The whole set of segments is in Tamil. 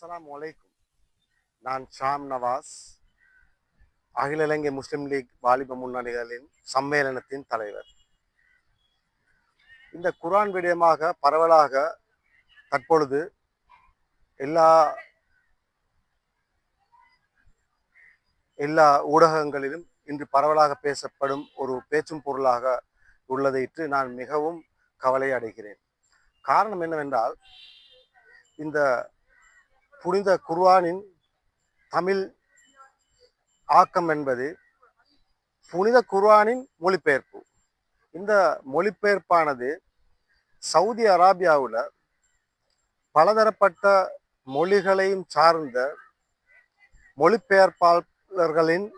அஸ்லாம் அலைக்கும் நான் ஷாம் நவாஸ். அகில இலங்கை முஸ்லிம் லீக் வாலிப முன்னணிகளின் சம்மேளனத்தின் தலைவர். இந்த குர்ஆன் விடயமாக பரவலாக தற்பொழுது எல்லா எல்லா ஊடகங்களிலும் இன்று பரவலாக பேசப்படும் ஒரு பேச்சும் பொருளாக உள்ளதையிட்டு நான் மிகவும் கவலை அடைகிறேன். காரணம் என்னவென்றால் இந்த புனித குர்வானின் தமிழ் ஆக்கம் என்பது புனித குர்வானின் மொழிபெயர்ப்பு. இந்த மொழிபெயர்ப்பானது சவுதி அராபியாவில் பலதரப்பட்ட மொழிகளையும் சார்ந்த மொழிபெயர்ப்பாளர்களின்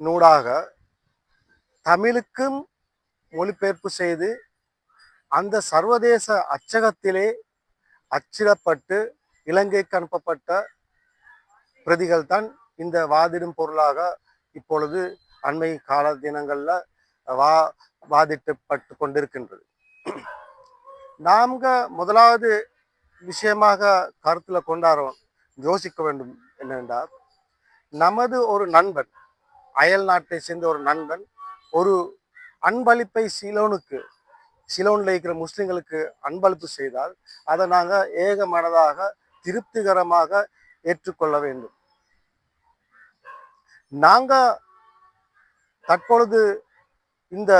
நூடாக தமிழுக்கும் மொழிபெயர்ப்பு செய்து அந்த சர்வதேச அச்சகத்திலே அச்சிடப்பட்டு இலங்கைக்கு அனுப்பப்பட்ட பிரதிகள் தான் இந்த வாதிடும் பொருளாக இப்பொழுது அண்மை கால தினங்களில் வா வாதிட்டப்பட்டு கொண்டிருக்கின்றது. நாம முதலாவது விஷயமாக கருத்தில் கொண்டாடுறோம் யோசிக்க வேண்டும் என்னென்றால் நமது ஒரு நண்பன் அயல் நாட்டை சேர்ந்த ஒரு நண்பன் ஒரு அன்பளிப்பை சிலோனுக்கு சிலோனில் இருக்கிற முஸ்லீம்களுக்கு அன்பளிப்பு செய்தால் அதை நாங்கள் ஏக மனதாக திருப்திகரமாக ஏற்றுக்கொள்ள வேண்டும். நாங்க தற்பொழுது இந்த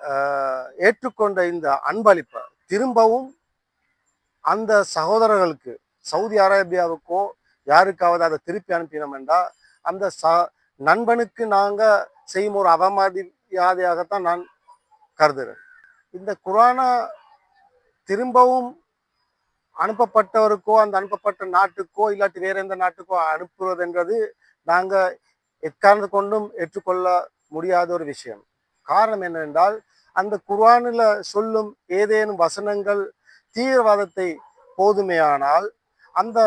ஆஹ், ஏற்றுக்கொண்ட இந்த அன்பளிப்பை திரும்பவும் அந்த சகோதரர்களுக்கு சவுதி அரேபியாவுக்கோ யாருக்காவது அதை திருப்பி அனுப்பினோம் என்றால் அந்த ச நண்பனுக்கு நாங்கள் செய்யும் ஒரு அவமரியாதையாகத்தான் நான் கருதுகிறேன். இந்த குரானா திரும்பவும் அனுப்பப்பட்டவருக்கோ அந்த அனுப்பப்பட்ட நாட்டுக்கோ இல்லாட்டி வேற எந்த நாட்டுக்கோ அனுப்புவதுன்றது நாங்கள் எக்காரணத்து கொண்டும் ஏற்றுக்கொள்ள முடியாத ஒரு விஷயம். காரணம் என்னவென்றால் அந்த குர்ஆனில் சொல்லும் ஏதேனும் வசனங்கள் தீவிரவாதத்தை போதுமையானால் அந்த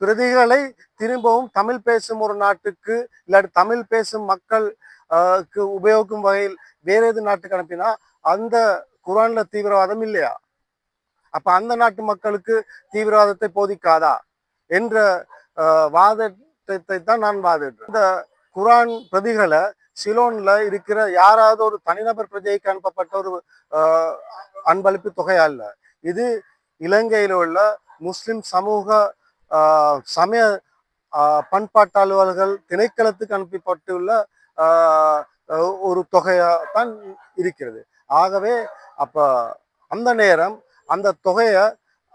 பிரதிகளை திரும்பவும் தமிழ் பேசும் ஒரு நாட்டுக்கு இல்லாட்டி தமிழ் பேசும் மக்கள் உபயோகிக்கும் வகையில் வேற எது நாட்டுக்கு அனுப்பினா அந்த குர்ஆன்ல தீவிரவாதம் இல்லையா? அப்ப அந்த நாட்டு மக்களுக்கு தீவிரவாதத்தை போதிக்காதா என்ற ஆஹ், வாதத்தை தான் நான் வாதிடுறேன். இந்த குரான் பிரதிகளை சிலோன்ல இருக்கிற யாராவது ஒரு தனிநபர் பிரஜைக்கு அனுப்பப்பட்ட ஒரு ஆஹ், அன்பளிப்பு தொகையா இல்ல இது இலங்கையில் உள்ள முஸ்லிம் சமூக ஆஹ், சமய ஆஹ், பண்பாட்டு அலுவலர்கள் திணைக்களத்துக்கு அனுப்பப்பட்டுள்ள ஆஹ், ஒரு தொகையா தான் இருக்கிறது. ஆகவே அப்ப அந்த நேரம் அந்த தொகையை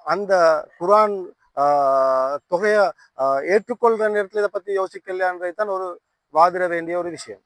அந்த குரான் ஆஹ், தொகையை ஆஹ், நேரத்தில் இதை பத்தி யோசிக்கலையான்றது தான் ஒரு வாதிட வேண்டிய ஒரு விஷயம்.